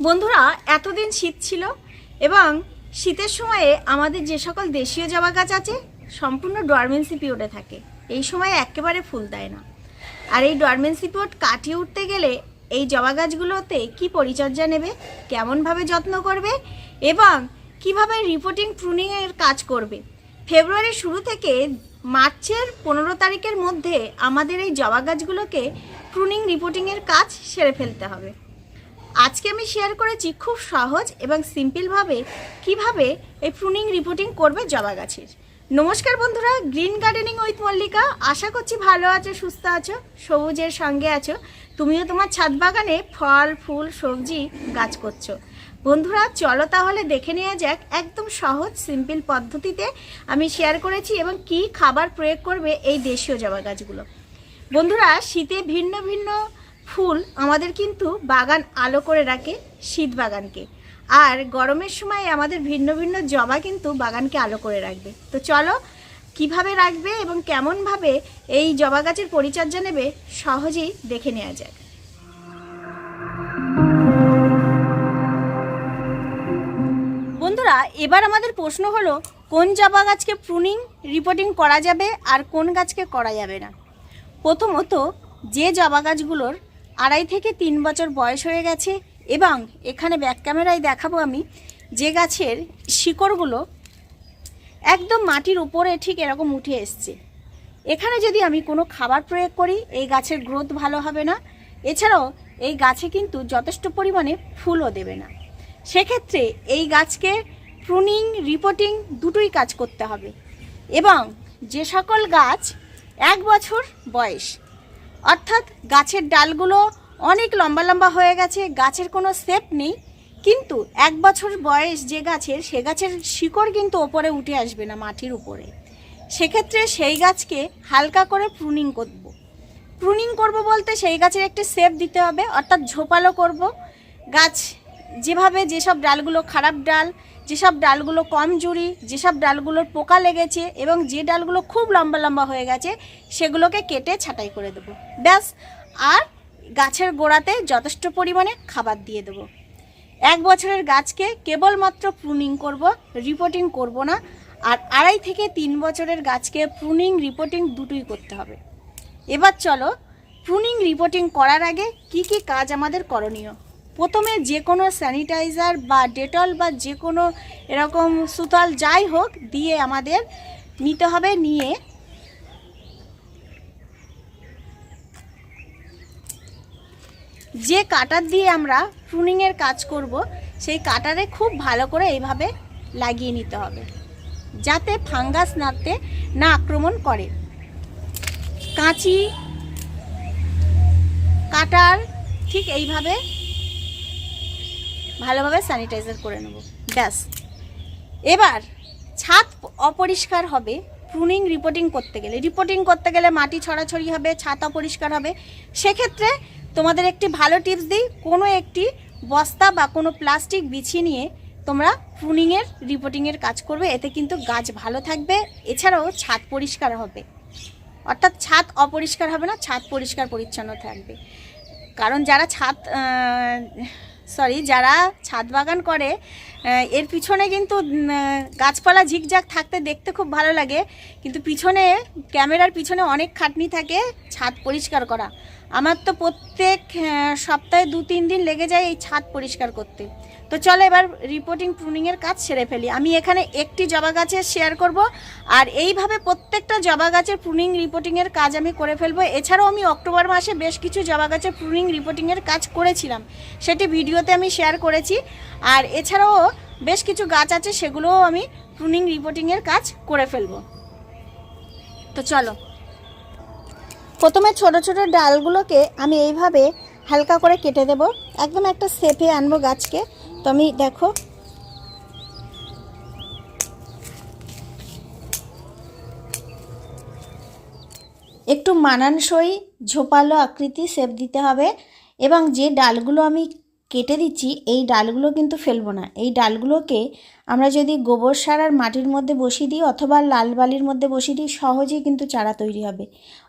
বন্ধুরা, এতদিন শীত ছিল এবং শীতের সময়ে আমাদের যে সকল দেশীয় জবা গাছ আছে, সম্পূর্ণ ডরমেন্সি পিরিয়ডে থাকে। এই সময় একেবারে ফুল দেয় না। আর এই ডরমেন্সি পিরিয়ড কাটিয়ে উঠতে গেলে এই জবা গাছগুলোতে কি পরিচর্যা নেবে, কেমনভাবে যত্ন করবে এবং কীভাবে রিপোর্টিং প্রুনিংয়ের কাজ করবে? ফেব্রুয়ারির শুরু থেকে মার্চের পনেরো তারিখের মধ্যে আমাদের এই জবা গাছগুলোকে প্রুনিং রিপোর্টিংয়ের কাজ সেরে ফেলতে হবে। আজকে আমি শেয়ার করেছি খুব সহজ এবং সিম্পলভাবে কীভাবে এই প্রুনিং রিপোর্টিং করবে জবা গাছের। নমস্কার বন্ধুরা গ্রিন গার্ডেনিং উইথ মল্লিকা আশা করছি ভালো আছো, সুস্থ আছো, সবুজের সঙ্গে আছো। তুমিও তোমার ছাদ বাগানে ফল, ফুল, সবজি, গাছ করছ। বন্ধুরা, চলো তাহলে দেখে নেওয়া যাক একদম সহজ সিম্পল পদ্ধতিতে আমি শেয়ার করেছি এবং কি খাবার প্রয়োগ করবে এই দেশীয় জবা গাছগুলো। বন্ধুরা, শীতে ভিন্ন ভিন্ন ফুল আমাদের কিন্তু বাগান আলো করে রাখে শীত বাগানকে। আর গরমের সময় আমাদের ভিন্ন ভিন্ন জবা কিন্তু বাগানকে আলো করে রাখবে। তো চলো, কীভাবে রাখবে এবং কেমনভাবে এই জবা গাছের পরিচর্যা নেবে সহজেই দেখে নেওয়া যাক। বন্ধুরা, এবার আমাদের প্রশ্ন হলো, কোন জবা গাছকে প্রুনিং রিপোর্টিং করা যাবে আর কোন গাছকে করা যাবে না? প্রথমত, যে জবা গাছগুলোর আড়াই থেকে তিন বছর বয়স হয়ে গেছে এবং এখানে ব্যাক ক্যামেরায় দেখাবো আমি যে গাছের শিকড়গুলো একদম মাটির উপরে ঠিক এরকম উঠে এসছে। এখানে যদি আমি কোনো খাবার প্রয়োগ করি, এই গাছের গ্রোথ ভালো হবে না। এছাড়াও এই গাছে কিন্তু যথেষ্ট পরিমাণে ফুলও দেবে না। সেক্ষেত্রে এই গাছকে প্রুনিং রিপোর্টিং দুটোই কাজ করতে হবে এবং যে সকল গাছ এক বছর বয়স অর্থাৎ গাছের ডালগুলো অনেক লম্বা লম্বা হয়ে গেছে, গাছের কোনো শেপ নেই। কিন্তু এক বছর বয়স যে গাছের, সে গাছের শিকড় কিন্তু ওপরে উঠে আসবে না মাটির উপরে। সেক্ষেত্রে সেই গাছকে হালকা করে প্রুনিং করব। প্রুনিং করব বলতে সেই গাছের একটি শেপ দিতে হবে, অর্থাৎ ঝোপালো করব। গাছ যেভাবে যেসব ডালগুলো খারাপ ডাল যেসব ডালগুলো কম জুড়ি, যেসব ডালগুলোর পোকা লেগেছে এবং যে ডালগুলো খুব লম্বা লম্বা হয়ে গেছে, সেগুলোকে কেটে ছাঁটাই করে দেবো। ব্যাস, আর গাছের গোড়াতে যথেষ্ট পরিমাণে খাবার দিয়ে দেবো। এক বছরের গাছকে কেবলমাত্র প্রুনিং করব রিপোর্টিং করব না, আর আড়াই থেকে তিন বছরের গাছকে প্রুনিং রিপোর্টিং দুটোই করতে হবে। এবার চলো প্রুনিং রিপোর্টিং করার আগে কি কি কাজ আমাদের করণীয়? প্রথমে যে কোনো স্যানিটাইজার বা ডেটল বা যে কোনো এরকম সুতাল যাই হোক দিয়ে আমাদের নিতে হবে, নিয়ে যে কাটার দিয়ে আমরা প্রুনিংয়ের কাজ করব, সেই কাটারে খুব ভালো করে এইভাবে লাগিয়ে নিতে হবে, যাতে ফাঙ্গাস নাতে না আক্রমণ করে। কাঁচি কাটার ঠিক এইভাবে ভালোভাবে স্যানিটাইজার করে নেব। ব্যাস। এবার ছাদ অপরিষ্কার হবে প্রুনিং রিপোর্টিং করতে গেলে। রিপোর্টিং করতে গেলে মাটি ছড়াছড়ি হবে, ছাদ অপরিষ্কার হবে। সেক্ষেত্রে তোমাদের একটি ভালো টিপস দিই, কোনো একটি বস্তা বা কোনো প্লাস্টিক বিছিয়ে নিয়ে তোমরা প্রুনিংয়ের রিপোর্টিংয়ের কাজ করবে। এতে কিন্তু গাছ ভালো থাকবে, এছাড়াও ছাদ পরিষ্কার হবে। অর্থাৎ ছাদ অপরিষ্কার হবে না, ছাদ পরিষ্কার পরিচ্ছন্ন থাকবে। কারণ যারা ছাদ সরি যারা ছাদ বাগান করে এর পিছনে কিন্তু গাছপালা ঝিকঝাক থাকতে দেখতে খুব ভালো লাগে, কিন্তু পিছনে, ক্যামেরার পিছনে অনেক খাটনি থাকে ছাদ পরিষ্কার করা। আমার তো প্রত্যেক সপ্তাহে দু তিন দিন লেগে যায় এই ছাদ পরিষ্কার করতে। তো চলো এবার রিপোর্টিং প্রুনিংয়ের কাজ সেরে ফেলি। আমি এখানে একটি জবা গাছের শেয়ার করব, আর এইভাবে প্রত্যেকটা জবা গাছের প্রুনিং রিপোর্টিংয়ের কাজ আমি করে ফেলব। এছাড়াও আমি অক্টোবর মাসে বেশ কিছু জবা গাছের প্রুনিং রিপোর্টিংয়ের কাজ করেছিলাম, সেটি ভিডিওতে আমি শেয়ার করেছি। আর এছাড়াও বেশ কিছু গাছ আছে, সেগুলোও আমি প্রুনিং রিপোর্টিংয়ের কাজ করে ফেলব। তো চলো। প্রথমে ছোট ছোট ডালগুলোকে আমি এইভাবে হালকা করে কেটে দেব। একদম একটা সেপে আনব গাছকে। তো আমি দেখো। একটু মানানসই ঝোপালো আকৃতি সেপ দিতে হবে এবং যে ডালগুলো আমি কেটে দিচ্ছি, এই ডালগুলো কিন্তু ফেলব না। এই ডালগুলোকে আমরা যদি গোবর সার আর মাটির মধ্যে বসিয়ে দিই অথবা লাল বালির মধ্যে বসিয়ে দিই, সহজেই কিন্তু চারা তৈরি হবে।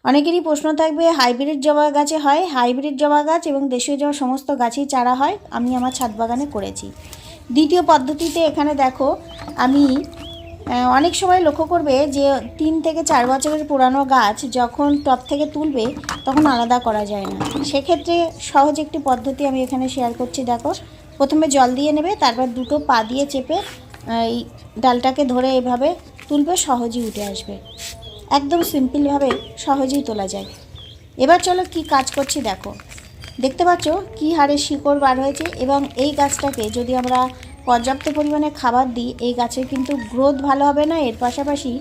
অনেকেরই প্রশ্ন থাকবে, হাইব্রিড জবা গাছে হয়? হাইব্রিড জবা গাছ এবং দেশীয় জবা সমস্ত গাছেই চারা হয়? আমি আমার ছাদ বাগানে করেছি। দ্বিতীয় পদ্ধতিতে এখানে দেখো, আমি অনেক সময় লক্ষ্য করবে যে তিন থেকে চার বছরের পুরানো গাছ যখন টপ থেকে তুলবে, তখন আলাদা করা যায় না। সেক্ষেত্রে সহজ একটি পদ্ধতি আমি এখানে শেয়ার করছি, দেখো। প্রথমে জল দিয়ে নেবে, তারপর দুটো পা দিয়ে চেপে এই ডালটাকে ধরে এভাবে তুলবে, সহজেই উঠে আসবে। একদম সিম্পলভাবে সহজেই তোলা যায়। এবার চলো কি কাজ করছি, দেখো। দেখতে পাচ্ছ কী হারে শিকড় বার হয়েছে এবং এই গাছটাকে যদি আমরা পর্যাপ্ত পরিমাণে খাবার দিই, এই গাছের কিন্তু গ্রোথ ভালো হবে না, এর পাশাপাশি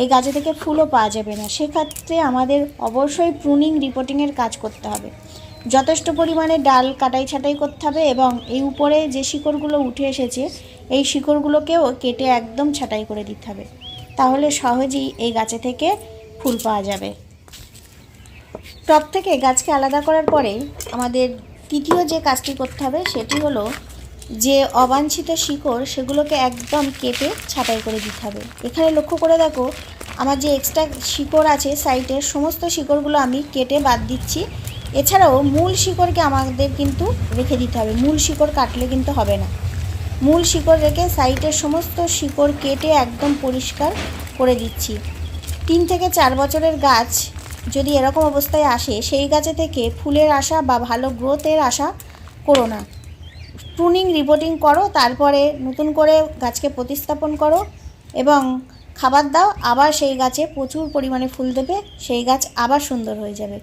এই গাছে থেকে ফুলও পাওয়া যাবে না। সেক্ষেত্রে আমাদের অবশ্যই প্রুনিং রিপোর্টিংয়ের কাজ করতে হবে। যথেষ্ট পরিমাণে ডাল কাটাই ছাটাই করতে হবে এবং এই উপরে যে শিকড়গুলো উঠে এসেছে, এই শিকড়গুলোকেও কেটে একদম ছাঁটাই করে দিতে হবে। তাহলে সহজেই এই গাছে থেকে ফুল পাওয়া যাবে। টপ থেকে গাছকে আলাদা করার পরে আমাদের তৃতীয় যে কাজটি করতে হবে, সেটি হলো যে অবাঞ্ছিত শিকড় সেগুলোকে একদম কেটে ছাঁটাই করে দিতে হবে। এখানে লক্ষ্য করে দেখো, আমার যে এক্সট্রা শিকড় আছে সাইটের সমস্ত শিকড়গুলো আমি কেটে বাদ দিচ্ছি। এছাড়াও মূল শিকড়কে আমাদের কিন্তু রেখে দিতে হবে। মূল শিকড় কাটলে কিন্তু হবে না। মূল শিকড় রেখে সাইটের সমস্ত শিকড় কেটে একদম পরিষ্কার করে দিচ্ছি। তিন থেকে চার বছরের গাছ যদি এরকম অবস্থায় আসে, সেই গাছে থেকে ফুলের আশা বা ভালো গ্রোথের আশা করো না। প্রুনিং রিপোর্টিং করো, তারপরে নতুন করে গাছকে প্রতিস্থাপন করো এবং খাবার দাও, আবার সেই গাছে প্রচুর পরিমাণে ফুল দেবে, সেই গাছ আবার সুন্দর হয়ে যাবে।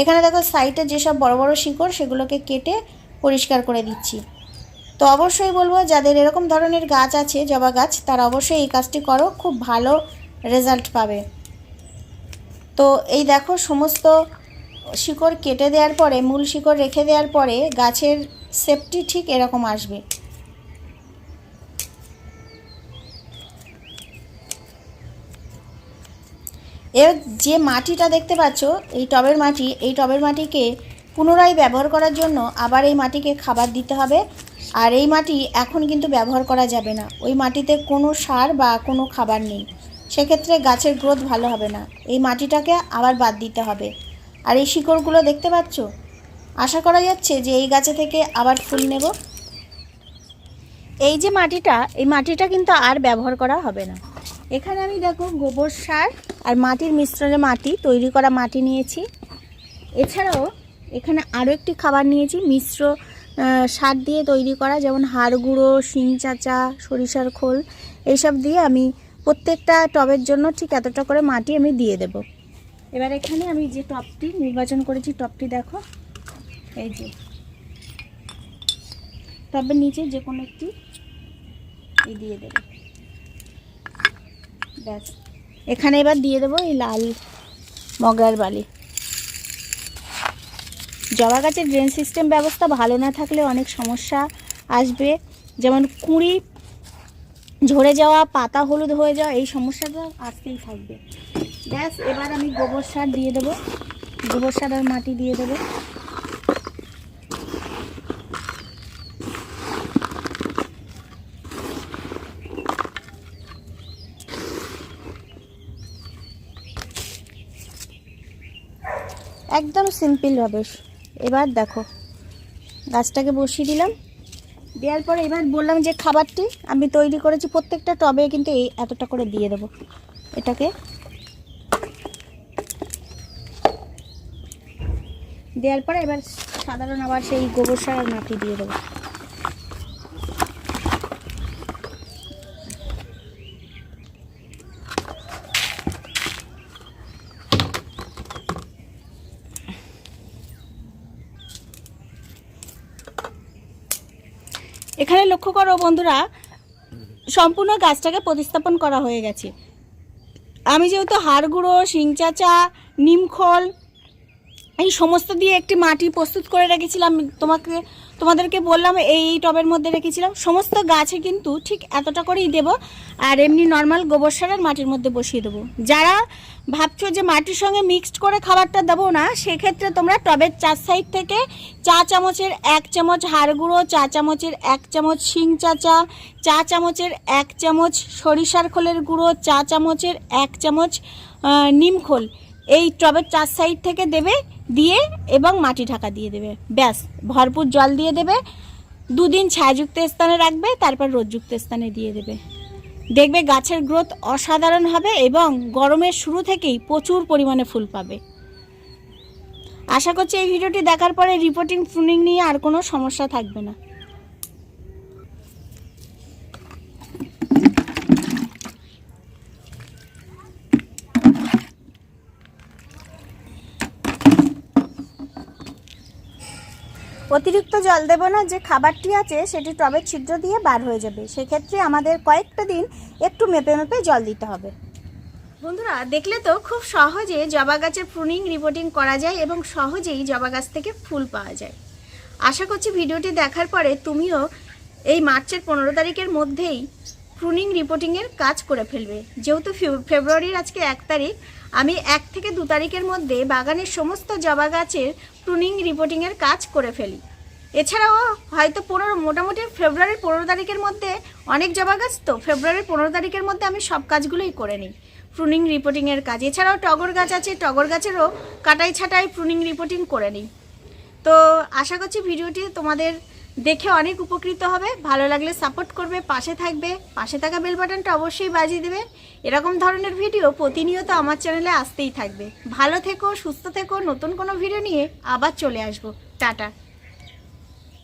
এখানে দেখো সাইডে যেসব বড় বড় শিকড়, সেগুলোকে কেটে পরিষ্কার করে দিচ্ছি। তো অবশ্যই বলব, যাদের এরকম ধরনের গাছ আছে, জবা গাছ, তারা অবশ্যই এই কাজটি করো, খুব ভালো রেজাল্ট পাবে। তো এই দেখো, সমস্ত শিকড় কেটে দেওয়ার পরে, মূল শিকড় রেখে দেওয়ার পরে, গাছের সেপটি ঠিক এরকম আসবে। এর যে মাটিটা দেখতে পাচ্ছ, এই টবের মাটি, এই টবের মাটিকে পুনরায় ব্যবহার করার জন্য আবার এই মাটিকে খাবার দিতে হবে। আর এই মাটি এখন কিন্তু ব্যবহার করা যাবে না। ওই মাটিতে কোনো সার বা কোনো খাবার নেই। সেক্ষেত্রে গাছের গ্রোথ ভালো হবে না। এই মাটিটাকে আবার বাদ দিতে হবে। আর এই শিকড়গুলো দেখতে পাচ্ছ? আশা করা যাচ্ছে যে এই গাছে থেকে আবার ফুল নেব। এই যে মাটিটা, এই মাটিটা কিন্তু আর ব্যবহার করা হবে না। এখানে আমি দেখো গোবর সার আর মাটির মিশ্রণে মাটি, তৈরি করা মাটি নিয়েছি। এছাড়াও এখানে আরও একটি খাবার নিয়েছি, মিশ্র সার দিয়ে তৈরি করা, যেমন হাড় গুঁড়ো, শিং চাচা, সরিষার খোল, এইসব দিয়ে আমি প্রত্যেকটা টবের জন্য ঠিক এতটা করে মাটি আমি দিয়ে দেব। এবার এখানে আমি যে টবটি নির্বাচন করেছি টবটি দেখো। এই যে। টবের নিচে যে কোনো একটি এই দিয়ে দেবো। ব্যাস। এখানে এবার দিয়ে দেবো এই লাল মগরার বালি। জবা গাছের ড্রেন সিস্টেম ব্যবস্থা ভালো না থাকলে অনেক সমস্যা আসবে। যেমন কুঁড়ি ঝরে যাওয়া, পাতা হলুদ হয়ে যাওয়া, এই সমস্যাটা আসতেই থাকবে। ব্যাস, এবার আমি গোবর সার দিয়ে দেবো। গোবর সার আর মাটি দিয়ে দেবো। একদম সিম্পলভাবে এবার দেখো, গাছটাকে বসিয়ে দিলাম। দেওয়ার পরে এবার বললাম যে খাবারটি আমি তৈরি করেছি প্রত্যেকটা টবে, কিন্তু এই এতটা করে দিয়ে দেব এটাকে। দেওয়ার পরে এবার সাধারণ আবার সেই গোবর সার মাটি দিয়ে দেবো। এখানে লক্ষ্য করো বন্ধুরা, সম্পূর্ণ গাছটাকে প্রতিস্থাপন করা হয়ে গেছে। আমি যেহেতু হাড় গুঁড়ো শিং চাচা নিমখোল, এই সমস্ত দিয়ে একটি মাটি প্রস্তুত করে রেখেছিলাম তোমাকে তোমাদেরকে বললাম এই টবের মধ্যে রেখেছিলাম। সমস্ত গাছে কিন্তু ঠিক এতটা করেই দেব আর এমনি নর্মাল গোবর সার আর মাটির মধ্যে বসিয়ে দেবো। যারা ভাবছ যে মাটির সঙ্গে মিক্সড করে খাবারটা দেবো না সেক্ষেত্রে তোমরা টবের চার সাইড থেকে চা চামচের এক চামচ হাড় গুঁড়ো চা চামচের এক চামচ শিং চাচা চা চামচের এক চামচ সরিষার খোলের গুঁড়ো চা চামচের এক চামচ আহ, নিম খোল। এই টবের চার সাইড থেকে দেবে দিয়ে এবং মাটি ঢাকা দিয়ে দেবে। ব্যাস, ভরপুর জল দিয়ে দেবে। দুদিন ছায়াযুক্ত স্থানে রাখবে, তারপর রোদযুক্ত স্থানে দিয়ে দেবে। দেখবে গাছের গ্রোথ অসাধারণ হবে এবং গরমের শুরু থেকেই প্রচুর পরিমাণে ফুল পাবে। আশা করছি এই ভিডিওটি দেখার পরে রিপোর্টিং ফুনিং নিয়ে আর কোনো সমস্যা থাকবে না। অতিরিক্ত জল দেবো না, যে খাবারটি আছে সেটি টবে ছিদ্র দিয়ে বার হয়ে যাবে। সেক্ষেত্রে আমাদের কয়েকটা দিন একটু মেপে মেপে জল দিতে হবে। বন্ধুরা, দেখলে তো খুব সহজে জবা গাছের প্রুনিং রিপোর্টিং করা যায় এবং সহজেই জবা গাছ থেকে ফুল পাওয়া যায়। আশা করছি ভিডিওটি দেখার পরে তুমিও এই মার্চের পনেরো তারিখের মধ্যেই প্রুনিং রিপোর্টিংয়ের কাজ করে ফেলবে। যেহেতু ফেব্রুয়ারির আজকে এক তারিখ, আমি এক থেকে দু তারিখের মধ্যে বাগানের সমস্ত জবা গাছের প্রুনিং রিপোর্টিংয়ের কাজ করে ফেলি। এছাড়াও হয়তো পনেরো মোটামুটি ফেব্রুয়ারির পনেরো তারিখের মধ্যে অনেক জবা গাছ তো ফেব্রুয়ারির পনেরো তারিখের মধ্যে আমি সব কাজগুলোই করে নিই প্রুনিং রিপোর্টিংয়ের কাজ। এছাড়াও টগর গাছ আছে, টগর গাছেরও কাটাই ছাটাই প্রুনিং রিপোর্টিং করে নিই। তো আশা করছি ভিডিওটি তোমাদের দেখে অনেক উপকৃত হবে, ভালো লাগলে সাপোর্ট করবে, পাশে থাকবে, পাশে থাকা বেল বাটনটা অবশ্যই বাজিয়ে দেবে। এরকম ধরনের ভিডিও প্রতিনিয়ত আমার চ্যানেলে আসতেই থাকবে। ভালো থেকো, সুস্থ থেকো, নতুন কোনো ভিডিও নিয়ে আবার চলে আসব। টাটা।